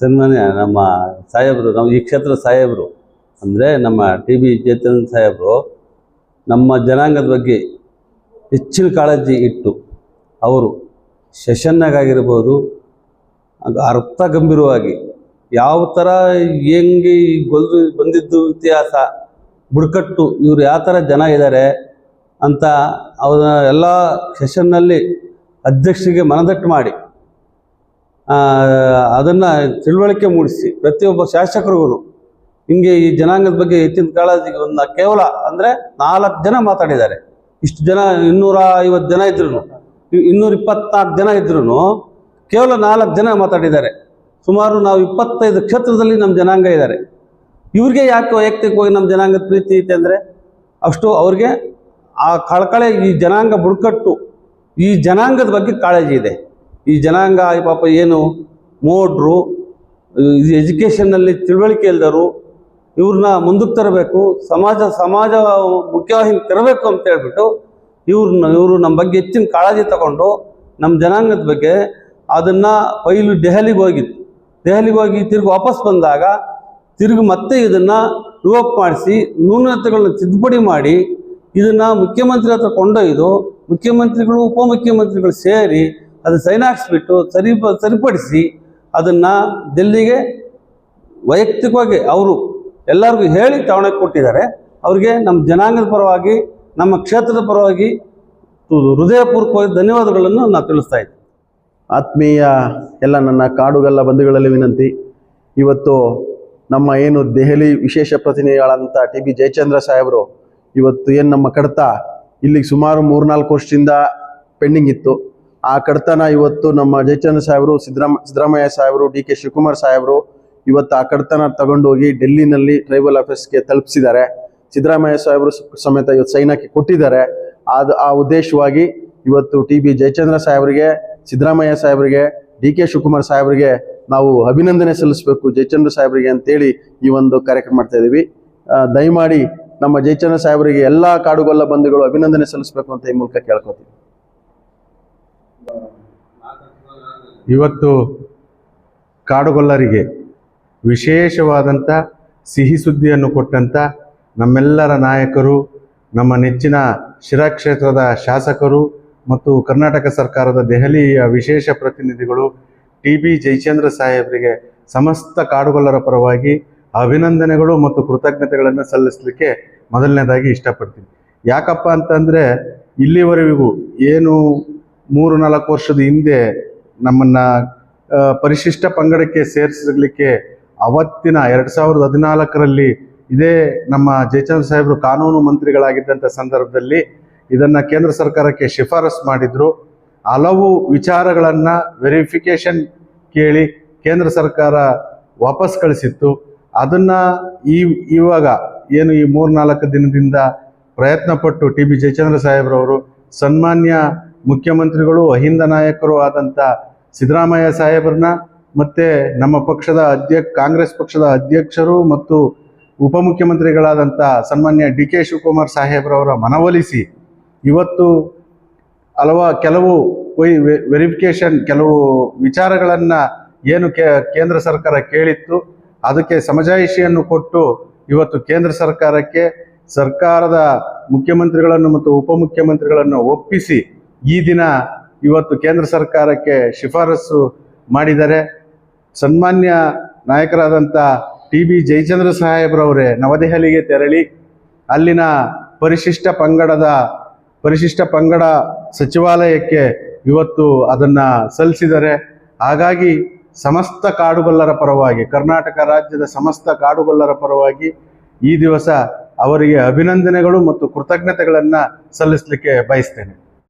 ಸನ್ಮಾನ್ಯ ನಮ್ಮ ಸಾಹೇಬರು ನಮ್ಮ ಈ ಕ್ಷೇತ್ರ ಸಾಹೇಬರು, ಅಂದರೆ ನಮ್ಮ ಟಿ ಬಿ ಚೇತನ್ ಸಾಹೇಬರು, ನಮ್ಮ ಜನಾಂಗದ ಬಗ್ಗೆ ಹೆಚ್ಚಿನ ಕಾಳಜಿ ಇಟ್ಟು ಅವರು ಸೆಷನ್ನಾಗಿರ್ಬೋದು ಅರ್ಥ ಗಂಭೀರವಾಗಿ ಯಾವ ಥರ ಹೆಂಗೆ ಗೊಲ್ದು ಬಂದಿದ್ದು ಇತಿಹಾಸ, ಬುಡಕಟ್ಟು, ಇವರು ಯಾವ ಥರ ಜನ ಇದ್ದಾರೆ ಅಂತ ಅವರ ಎಲ್ಲ ಸೆಷನ್ನಲ್ಲಿ ಅಧ್ಯಕ್ಷರಿಗೆ ಮನದಟ್ಟು ಮಾಡಿ ಅದನ್ನು ತಿಳುವಳಿಕೆ ಮೂಡಿಸಿ. ಪ್ರತಿಯೊಬ್ಬ ಶಾಸಕರಿಗೂ ಹಿಂಗೆ ಈ ಜನಾಂಗದ ಬಗ್ಗೆ ಹೆಚ್ಚಿನ ಕಾಳಜಿಗಳನ್ನ ಕೇವಲ ಅಂದರೆ ನಾಲ್ಕು ಜನ ಮಾತಾಡಿದ್ದಾರೆ. ಇಷ್ಟು ಜನ, ಇನ್ನೂರ ಐವತ್ತು ಜನ ಇದ್ರು ಇನ್ನೂರ ಇಪ್ಪತ್ನಾಲ್ಕು ಜನ ಇದ್ರು ಕೇವಲ ನಾಲ್ಕು ಜನ ಮಾತಾಡಿದ್ದಾರೆ. ಸುಮಾರು ನಾವು ಇಪ್ಪತ್ತೈದು ಕ್ಷೇತ್ರದಲ್ಲಿ ನಮ್ಮ ಜನಾಂಗ ಇದ್ದಾರೆ. ಇವ್ರಿಗೆ ಯಾಕೆ ವೈಯಕ್ತಿಕವಾಗಿ ನಮ್ಮ ಜನಾಂಗದ ಪ್ರೀತಿ ಐತೆ ಅಂದರೆ ಅಷ್ಟು ಅವ್ರಿಗೆ ಆ ಕಳಕಳೆ ಈ ಜನಾಂಗ ಬುಡಕಟ್ಟು ಈ ಜನಾಂಗದ ಬಗ್ಗೆ ಕಾಳಜಿ ಇದೆ. ಈ ಜನಾಂಗ ಪಾಪ ಏನು ಮೋಡ್ರು ಎಜುಕೇಷನ್ನಲ್ಲಿ ತಿಳುವಳಿಕೆ ಇಲ್ದರು, ಇವ್ರನ್ನ ಮುಂದಕ್ಕೆ ತರಬೇಕು, ಸಮಾಜ ಸಮಾಜ ಮುಖ್ಯವಾಗಿ ತರಬೇಕು ಅಂತ ಹೇಳ್ಬಿಟ್ಟು ಇವ್ರನ್ನ, ಇವರು ನಮ್ಮ ಬಗ್ಗೆ ಹೆಚ್ಚಿನ ಕಾಳಜಿ ತಗೊಂಡು ನಮ್ಮ ಜನಾಂಗದ ಬಗ್ಗೆ ಅದನ್ನು ಪೈಲು ದೆಹಲಿಗೆ ಹೋಗಿತ್ತು. ದೆಹಲಿಗೆ ಹೋಗಿ ತಿರುಗಿ ವಾಪಸ್ ಬಂದಾಗ ತಿರುಗಿ ಮತ್ತೆ ಇದನ್ನು ರಿವೋಕ್ ಮಾಡಿಸಿ ನ್ಯೂನತೆಗಳನ್ನ ತಿದ್ದುಪಡಿ ಮಾಡಿ, ಇದನ್ನು ಮುಖ್ಯಮಂತ್ರಿ ಹತ್ರ ಕೊಂಡೊಯ್ದು, ಮುಖ್ಯಮಂತ್ರಿಗಳು, ಉಪಮುಖ್ಯಮಂತ್ರಿಗಳು ಸೇರಿ ಅದು ಸೈನ್ ಹಾಕ್ಸ್ಬಿಟ್ಟು ಸರಿ ಸರಿಪಡಿಸಿ ಅದನ್ನು ದಿಲ್ಲಿಗೆ ವೈಯಕ್ತಿಕವಾಗಿ ಅವರು ಎಲ್ಲರಿಗೂ ಹೇಳಿ ತವಣಕ್ಕೆ ಕೊಟ್ಟಿದ್ದಾರೆ. ಅವ್ರಿಗೆ ನಮ್ಮ ಜನಾಂಗದ ಪರವಾಗಿ, ನಮ್ಮ ಕ್ಷೇತ್ರದ ಪರವಾಗಿ ಹೃದಯಪೂರ್ವಕವಾಗಿ ಧನ್ಯವಾದಗಳನ್ನು ನಾನು ತಿಳಿಸ್ತಾ ಇದ್ದೀನಿ ಆತ್ಮೀಯ ಎಲ್ಲ ನನ್ನ ಕಾಡುಗಲ್ಲ ಬಂಧುಗಳಲ್ಲಿ ವಿನಂತಿ. ಇವತ್ತು ನಮ್ಮ ಏನು ದೆಹಲಿ ವಿಶೇಷ ಪ್ರತಿನಿಧಿಗಳಂಥ ಟಿ ಬಿ ಜಯಚಂದ್ರ ಸಾಹೇಬರು ಇವತ್ತು ಏನು ನಮ್ಮ ಕಡತ? ಇಲ್ಲಿಗೆ ಸುಮಾರು ಮೂರ್ನಾಲ್ಕು ವರ್ಷದಿಂದ ಪೆಂಡಿಂಗ್ ಇತ್ತು. ಆ ಕಡತನ ಇವತ್ತು ನಮ್ಮ ಜಯಚಂದ್ರ ಸಾಹೇಬರು, ಸಿದ್ದರಾಮ, ಸಿದ್ದರಾಮಯ್ಯ ಸಾಹೇಬರು, ಡಿ ಕೆ ಶಿವಕುಮಾರ್ ಸಾಹೇಬರು ಇವತ್ತು ಆ ಕಡತನ ತಗೊಂಡೋಗಿ ಡೆಲ್ಲಿನಲ್ಲಿ ಟ್ರೈಬಲ್ ಆಫೀಸ್ಗೆ ತಲುಪಿಸಿದ್ದಾರೆ. ಸಿದ್ದರಾಮಯ್ಯ ಸಾಹೇಬರು ಸಮೇತ ಇವತ್ತು ಸೈನ್ ಕೊಟ್ಟಿದ್ದಾರೆ. ಅದು ಆ ಉದ್ದೇಶವಾಗಿ ಇವತ್ತು ಟಿ ಬಿ ಜಯಚಂದ್ರ ಸಾಹೇಬರಿಗೆ, ಸಿದ್ದರಾಮಯ್ಯ ಸಾಹೇಬರಿಗೆ, ಡಿ ಕೆ ಶಿವಕುಮಾರ್ ಸಾಹೇಬರಿಗೆ ನಾವು ಅಭಿನಂದನೆ ಸಲ್ಲಿಸಬೇಕು ಜಯಚಂದ್ರ ಸಾಹೇಬರಿಗೆ ಅಂತೇಳಿ ಈ ಒಂದು ಕಾರ್ಯಕ್ರಮ ಮಾಡ್ತಾ ಇದ್ದೀವಿ. ದಯಮಾಡಿ ನಮ್ಮ ಜಯಚಂದ್ರ ಸಾಹೇಬರಿಗೆ ಎಲ್ಲ ಕಾಡುಗೊಲ್ಲ ಬಂಧುಗಳು ಅಭಿನಂದನೆ ಸಲ್ಲಿಸಬೇಕು ಅಂತ ಈ ಮೂಲಕ ಕೇಳ್ಕೊತೀವಿ ಇವತ್ತು ಕಾಡುಗೊಲ್ಲರಿಗೆ ವಿಶೇಷವಾದಂಥ ಸಿಹಿ ಸುದ್ದಿಯನ್ನು ಕೊಟ್ಟಂಥ ನಮ್ಮೆಲ್ಲರ ನಾಯಕರು, ನಮ್ಮ ನೆಚ್ಚಿನ ಶಿರಾ ಕ್ಷೇತ್ರದ ಶಾಸಕರು ಮತ್ತು ಕರ್ನಾಟಕ ಸರ್ಕಾರದ ದೆಹಲಿಯ ವಿಶೇಷ ಪ್ರತಿನಿಧಿಗಳು ಟಿ ಬಿ ಜಯಚಂದ್ರ ಸಾಹೇಬರಿಗೆ ಸಮಸ್ತ ಕಾಡುಗೊಲ್ಲರ ಪರವಾಗಿ ಅಭಿನಂದನೆಗಳು ಮತ್ತು ಕೃತಜ್ಞತೆಗಳನ್ನು ಸಲ್ಲಿಸಲಿಕ್ಕೆ ಮೊದಲನೇದಾಗಿ ಇಷ್ಟಪಡ್ತೀನಿ. ಯಾಕಪ್ಪ ಅಂತಂದರೆ ಇಲ್ಲಿವರೆಗೂ ಏನು ಮೂರು ನಾಲ್ಕು ವರ್ಷದ ಹಿಂದೆ ನಮ್ಮನ್ನ ಪರಿಶಿಷ್ಟ ಪಂಗಡಕ್ಕೆ ಸೇರಿಸಲಿಕ್ಕೆ ಅವತ್ತಿನ ಎರಡು ಸಾವಿರದ ಹದಿನಾಲ್ಕರಲ್ಲಿ ಇದೇ ನಮ್ಮ ಜಯಚಂದ್ರ ಸಾಹೇಬರು ಕಾನೂನು ಮಂತ್ರಿಗಳಾಗಿದ್ದಂಥ ಸಂದರ್ಭದಲ್ಲಿ ಇದನ್ನು ಕೇಂದ್ರ ಸರ್ಕಾರಕ್ಕೆ ಶಿಫಾರಸ್ ಮಾಡಿದ್ರು. ಹಲವು ವಿಚಾರಗಳನ್ನು ವೆರಿಫಿಕೇಶನ್ ಕೇಳಿ ಕೇಂದ್ರ ಸರ್ಕಾರ ವಾಪಸ್ ಕಳಿಸಿತ್ತು. ಅದನ್ನು ಈ, ಇವಾಗ ಏನು ಈ ಮೂರ್ನಾಲ್ಕು ದಿನದಿಂದ ಪ್ರಯತ್ನಪಟ್ಟು ಟಿ ಬಿ ಜಯಚಂದ್ರ ಸಾಹೇಬ್ರವರು ಸನ್ಮಾನ್ಯ ಮುಖ್ಯಮಂತ್ರಿಗಳು, ಅಹಿಂದ ನಾಯಕರು ಆದಂಥ ಸಿದ್ದರಾಮಯ್ಯ ಸಾಹೇಬ್ರನ್ನ ಮತ್ತು ನಮ್ಮ ಪಕ್ಷದ ಅಧ್ಯಕ್ಷ, ಕಾಂಗ್ರೆಸ್ ಪಕ್ಷದ ಅಧ್ಯಕ್ಷರು ಮತ್ತು ಉಪಮುಖ್ಯಮಂತ್ರಿಗಳಾದಂಥ ಸನ್ಮಾನ್ಯ ಡಿ ಕೆ ಶಿವಕುಮಾರ್ ಸಾಹೇಬ್ರವರ ಮನವೊಲಿಸಿ ಇವತ್ತು ಹಲವ ಕೆಲವು ವೆರಿಫಿಕೇಶನ್ ಕೆಲವು ವಿಚಾರಗಳನ್ನು ಏನು ಕೇಂದ್ರ ಸರ್ಕಾರ ಕೇಳಿತ್ತು, ಅದಕ್ಕೆ ಸಮಜಾಯಿಷಿಯನ್ನು ಕೊಟ್ಟು ಇವತ್ತು ಕೇಂದ್ರ ಸರ್ಕಾರಕ್ಕೆ ಸರ್ಕಾರದ ಮುಖ್ಯಮಂತ್ರಿಗಳನ್ನು ಮತ್ತು ಉಪಮುಖ್ಯಮಂತ್ರಿಗಳನ್ನು ಒಪ್ಪಿಸಿ ಈ ದಿನ ಇವತ್ತು ಕೇಂದ್ರ ಸರ್ಕಾರಕ್ಕೆ ಶಿಫಾರಸು ಮಾಡಿದ್ದಾರೆ ಸನ್ಮಾನ್ಯ ನಾಯಕರಾದಂಥ ಟಿ ಬಿ ಜಯಚಂದ್ರ ಸಾಹೇಬ್ರವರೇ ನವದೆಹಲಿಗೆ ತೆರಳಿ ಅಲ್ಲಿನ ಪರಿಶಿಷ್ಟ ಪಂಗಡದ ಪರಿಶಿಷ್ಟ ಪಂಗಡ ಸಚಿವಾಲಯಕ್ಕೆ ಇವತ್ತು ಅದನ್ನು ಸಲ್ಲಿಸಿದರೆ ಹಾಗಾಗಿ ಸಮಸ್ತ ಕಾಡುಗೊಲ್ಲರ ಪರವಾಗಿ ಕರ್ನಾಟಕ ರಾಜ್ಯದ ಸಮಸ್ತ ಕಾಡುಗೊಲ್ಲರ ಪರವಾಗಿ ಈ ದಿವಸ ಅವರಿಗೆ ಅಭಿನಂದನೆಗಳು ಮತ್ತು ಕೃತಜ್ಞತೆಗಳನ್ನು ಸಲ್ಲಿಸಲಿಕ್ಕೆ ಬಯಸ್ತೇನೆ.